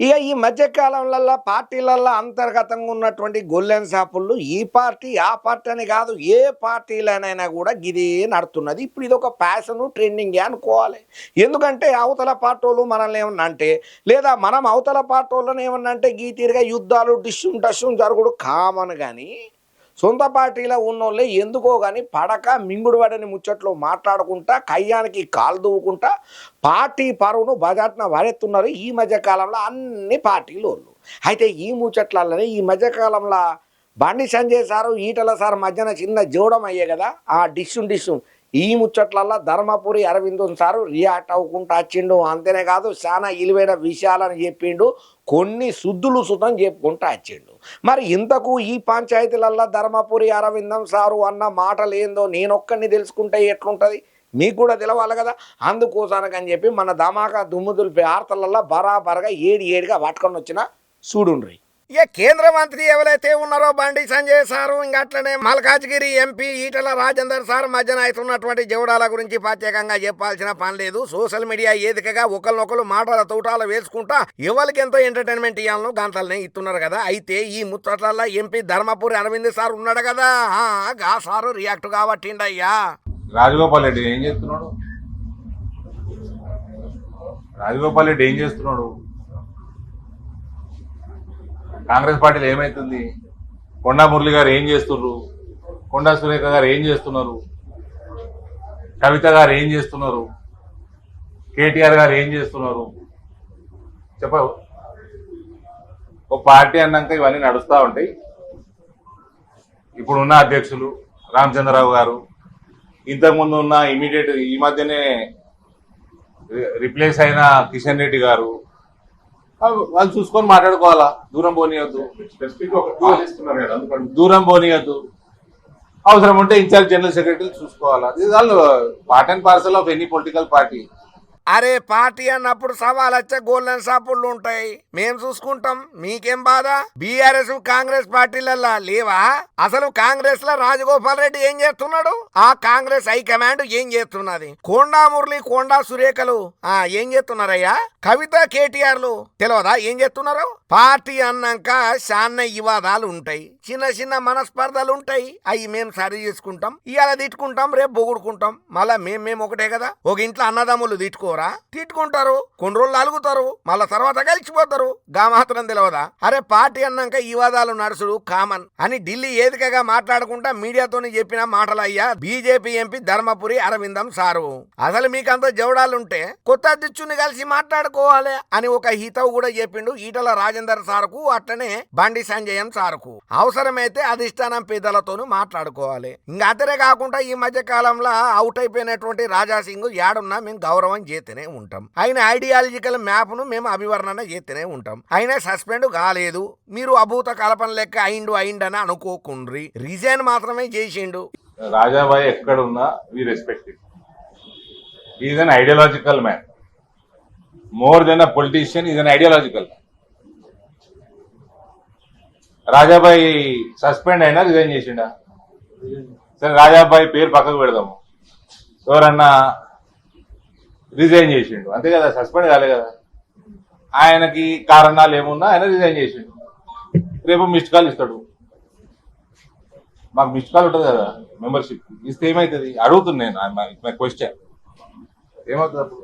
ఇక ఈ మధ్య కాలంలో పార్టీలలో అంతర్గతంగా ఉన్నటువంటి గొల్లెన్ షాపుల్లో ఈ పార్టీ ఆ పార్టీ అని కాదు ఏ పార్టీలనైనా కూడా ఇదే నడుతున్నది. ఇప్పుడు ఇది ఒక ఫ్యాషను ట్రెండింగ్ అనుకోవాలి. ఎందుకంటే అవతల పార్టీలు మనల్ని ఏమన్నా అంటే లేదా మనం అవతల పార్టీలను ఏమన్నా అంటే గీ తీరుగా యుద్ధాలు డిష్యూమ్ డష్యూమ్ జరుగుడు కామన్ కానీ సొంత పార్టీలో ఉన్నోళ్ళే ఎందుకో కానీ పడక మింగుడు పడని ముచ్చట్లు మాట్లాడుకుంటా కయ్యానికి కాలు దువ్వుకుంటా పార్టీ పరువును బజాట్న వారెత్తున్నారు ఈ మధ్యకాలంలో అన్ని పార్టీలు వాళ్ళు. అయితే ఈ ముచ్చట్లలోనే ఈ మధ్యకాలంలో బండి సంజయ్ సారు ఈటల సార్ మధ్యన చిన్న జోడం అయ్యే కదా ఆ డిష్ డిష్ ఈ ముచ్చట్లల్లో ధర్మపురి అరవిందం సారు రియాక్ట్ అవ్వకుండా వచ్చిండు అంతేనే కాదు చాలా ఇలువైన విషయాలని చెప్పిండు కొన్ని శుద్ధులు సుతం చెప్పుకుంటూ వచ్చిండు మరి ఇంతకు ఈ పంచాయతీలల్లో ధర్మపురి అరవిందం సారు అన్న మాటలు ఏందో నేనొక్కడిని తెలుసుకుంటే ఎట్లుంటుంది? మీకు కూడా తెలవాలి కదా? అందుకోసానకని చెప్పి మన ధమాకా దుమ్ముదులు ఆర్తలల్లో బరాబరగా ఏడి ఏడిగా పట్టుకొని వచ్చిన చూడుండ్రి ఇక కేంద్ర మంత్రి ఎవరైతే ఉన్నారో బండి సంజయ్ సారు ఇంకా అట్లనే మల్కాజ్గిరి ఎంపీ ఈటల రాజేందర్ సార్ మధ్యన అవుతున్నటువంటి జవడాల గురించి ప్రత్యేకంగా చెప్పాల్సిన పని లేదు. సోషల్ మీడియా ఏదికగా ఒకరినొకరు మాటల తోటాలు వేసుకుంటా ఎవరికి ఎంతో ఎంటర్టైన్మెంట్ ఇవ్వాలను గంటలనే ఇస్తున్నారు కదా. అయితే ఈ ముచ్చట్లలో ఎంపీ ధర్మపురి అరవింద్ సార్ ఉన్నాడు కదా. గా సారు రియాక్ట్ కాబట్టిండయ్యా. రాజగోపాల్ రెడ్డి ఏం చేస్తున్నాడు? రాజగోపాల్ రెడ్డి ఏం చేస్తున్నాడు? కాంగ్రెస్ పార్టీలో ఏమైతుంది? కొండా మురళి గారు ఏం చేస్తున్నారు? కొండా సురేఖ గారు ఏం చేస్తున్నారు? కవిత గారు ఏం చేస్తున్నారు? కేటీఆర్ గారు ఏం చేస్తున్నారు? చెప్పవు ఒక పార్టీ అన్నాక ఇవన్నీ నడుస్తూ ఉంటాయి. ఇప్పుడున్న అధ్యక్షులు రామచంద్రరావు గారు ఇంతకుముందు ఉన్న ఇమీడియట్ ఈ మధ్యనే రిప్లేస్ అయిన కిషన్ రెడ్డి గారు వాళ్ళు చూసుకొని మాట్లాడుకోవాలా? దూరం పోనీయద్దు. దూరం పోనీయద్దు. అవసరం ఉంటే ఇన్ఛార్జ్ జనరల్ సెక్రటరీ చూసుకోవాలా? ఇది వాళ్ళు part and parcel of any political party. అరే పార్టీ అన్నప్పుడు సవాల్ వచ్చే గోల్డెన్ షాపుళ్ళు ఉంటాయి. మేం చూసుకుంటాం. మీకేం బాధ? బీఆర్ఎస్ కాంగ్రెస్ పార్టీలల్లా లేవా? అసలు కాంగ్రెస్లో రాజగోపాల్ రెడ్డి ఏం చేస్తున్నాడు? ఆ కాంగ్రెస్ హైకమాండ్ ఏం చేస్తున్నది? కొండా మురళి కొండా సురేఖలు ఆ ఏం చేస్తున్నారయ్యా? కవిత కేటీఆర్లు తెలియదా ఏం చేస్తున్నారు? పార్టీ అన్నాక శాన్న వివాదాలు ఉంటాయి. చిన్న చిన్న మనస్పర్ధలు ఉంటాయి. అవి మేము సరి చేసుకుంటాం. ఇవాళ తిట్టుకుంటాం రేపు పొగుడుకుంటాం మళ్ళా మేము మేము ఒకటే కదా? ఒక ఇంట్లో అన్నదమ్ములు తిట్టుకోరు? తిట్టుకుంటారు? కొన్ని రోజులు అలుగుతారు. మళ్ళా తర్వాత కలిసిపోతారు. గా మాత్రం తెలియదా అరే పార్టీ అన్నాక ఈ వాదాలు నడుచుడు కామన్. అని ఢిల్లీ ఏదికగా మాట్లాడకుండా మీడియాతోని చెప్పిన మాటలు అయ్యా బీజేపీ ఎంపీ ధర్మపురి అరవిందం సారు. అసలు మీకంత జవడాలుంటే కొత్త అధ్యక్షుని కలిసి మాట్లాడుకోవాలి అని ఒక హితవు కూడా చెప్పిండు ఈటల రాజేందర్ సార్కు అట్లనే బండి సంజయన్ సార్కు. అవసరమైతే అధిష్టానం పెద్దలతోనూ మాట్లాడుకోవాలి. ఇంకా అతనే కాకుండా ఈ మధ్య కాలంలో అవుట్ అయిపోయినటువంటి రాజా సింగ్ యాడున్నా మేము గౌరవం చేస్తూనే ఉంటాం. ఆయన ఐడియాలజికల్ మ్యాప్ను మేము అభివర్ణన చేస్తూనే ఉంటాం. ఆయన సస్పెండ్ కాలేదు. మీరు అభూత కల్పన లెక్క అయిండు అయిండని అనుకోకుండ్రి. రిజైన్ మాత్రమే చేసిండు. రాజాబాయి ఎక్కడ ఉన్నా we respect is an ideological man more than a politician is an ideological Rajabhai suspend అయినా రిజైన్ చేసిండా. సరే రాజాబాయి పేరు పక్కకు పెడదాము. ఎవరన్నా రిజైన్ చేసిండు. అంతే కదా సస్పెండ్ కాలే కదా. ఆయనకి కారణాలు ఏమున్నా ఆయన రిజైన్ చేసిండు. రేపు మిస్డ్ కాల్ ఇస్తాడు. మాకు మిస్డ్ కాల్ ఉంటుంది కదా మెంబర్షిప్ ఇస్తే ఏమవుతుంది అడుగుతుంది నేను మై క్వశ్చన్ ఏమవుతుంది అప్పుడు?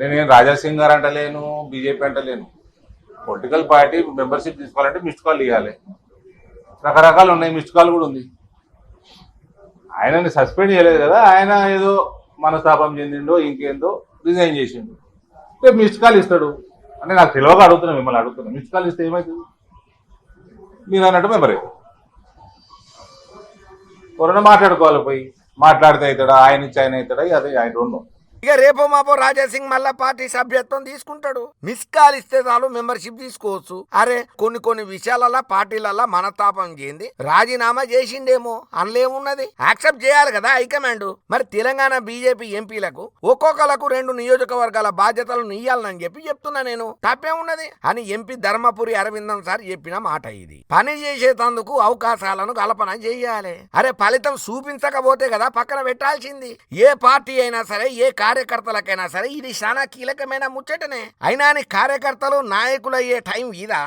నేనేం రాజాసింగ్ గారు అంటలేను బీజేపీ అంటలేను. పొలిటికల్ పార్టీ మెంబర్షిప్ తీసుకోవాలంటే మిస్డ్ కాల్ ఇవ్వాలి రకరకాలు ఉన్నాయి మిస్డ్ కాల్ కూడా ఉంది. ఆయనని సస్పెండ్ చేయలేదు కదా ఆయన ఏదో మనస్తాపం చెందిండో ఇంకేందో రిజైన్ చేసిండు. రేపు మిస్డ్ కాల్ ఇస్తాడు. అంటే నాకు తెలియక అడుగుతున్నా మిమ్మల్ని అడుగుతున్నా. మిస్డ్ కాల్ ఇస్తే ఏమవుతుంది మీరు అన్నట్టు మెంబర్. ఎవరైనా మాట్లాడుకోవాలి పోయి. మాట్లాడితే అవుతాడా? ఆయన ఇచ్చి ఆయన అవుతాడా? అదే ఆయన రెండు ఇక రేపో మాపో రాజాసింగ్ మళ్ళా పార్టీ సభ్యత్వం తీసుకుంటాడు. మిస్ కాల్ ఇస్తే చాలు మెంబర్షిప్ తీసుకోవచ్చు. అరే కొన్ని కొన్ని విషయాలలో పార్టీలలో మనస్తాపం చేయింది. రాజీనామా చేసిండేమో అనలేమున్నది యాక్సెప్ట్ చేయాలి కదా హైకమాండ్ మరి తెలంగాణ బీజేపీ ఎంపీలకు ఒక్కొక్కలకు రెండు నియోజకవర్గాల బాధ్యతలను ఇయ్యాలని చెప్పి చెప్తున్నా నేను. తప్పేమున్నది? అని ఎంపీ ధర్మపురి అరవిందం సార్ చెప్పిన మాట ఇది. పని చేసేటందుకు అవకాశాలను కల్పన చేయాలి. అరే ఫలితం చూపించకపోతే కదా పక్కన పెట్టాల్సింది. ఏ పార్టీ అయినా సరే ఏ కార్యకర్తలకైనా సరే ఇది చాలా కీలకమైన ముచ్చటనే. అయినా కార్యకర్తలు నాయకులయ్యే టైం ఇదా?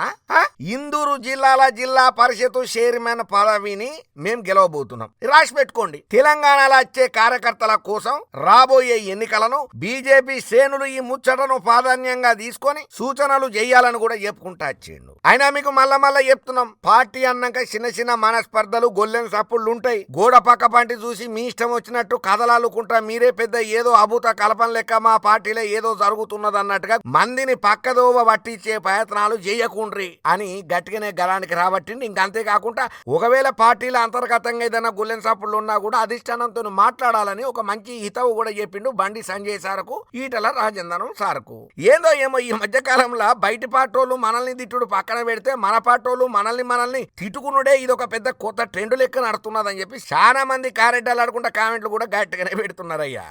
ఇందూరు జిల్లాల జిల్లా పరిషత్ చైర్మన్ పదవిని మేము గెలవబోతున్నాం. రాసి పెట్టుకోండి. తెలంగాణలో వచ్చే కార్యకర్తల కోసం రాబోయే ఎన్నికలను బీజేపీ శ్రేణులు ఈ ముచ్చటను ప్రాధాన్యంగా తీసుకొని సూచనలు చేయాలని కూడా చెప్పుకుంటా వచ్చిండు అయినా మీకు మళ్ళా మళ్ళా చెప్తున్నాం. పార్టీ అన్నాక చిన్న చిన్న మనస్పర్ధలు గొల్లెం సప్పుళ్ళు ఉంటాయి. గోడ పక్క పంటి చూసి మీ ఇష్టం వచ్చినట్టు కథలాలుకుంటా మీరే పెద్ద ఏదో అభూత కలపం లెక్క మా పార్టీలో ఏదో జరుగుతున్నది అన్నట్టుగా మందిని పక్కదోవ పట్టించే ప్రయత్నాలు చేయకుండ్రి అని గట్టిగానే గలానికి రాబట్టింది ఇంకంతేకాకుండా ఒకవేళ పార్టీల అంతర్గతంగా ఏదైనా గుల్లెన్ సప్పుళ్ళు ఉన్నా కూడా అధిష్టానంతో మాట్లాడాలని ఒక మంచి హితవు కూడా చెప్పిండు బండి సంజయ్ సార్కు ఈటల రాజేంద్రన్ సార్కు. ఏందో ఏమో ఈ మధ్య కాలంలో బయట పాటోళ్ళు మనల్ని తిట్టుడు పక్కన పెడితే మన పాటోళ్ళు మనల్ని మనల్ని తిట్టుకునుడే ఇది ఒక పెద్ద కొత్త ట్రెండ్ లెక్క నడుతున్నదని చెప్పి చాలా మంది కారెడ్డాలు ఆడుకుంటా కామెంట్లు కూడా గట్టిగానే పెడుతున్నారయ్యా.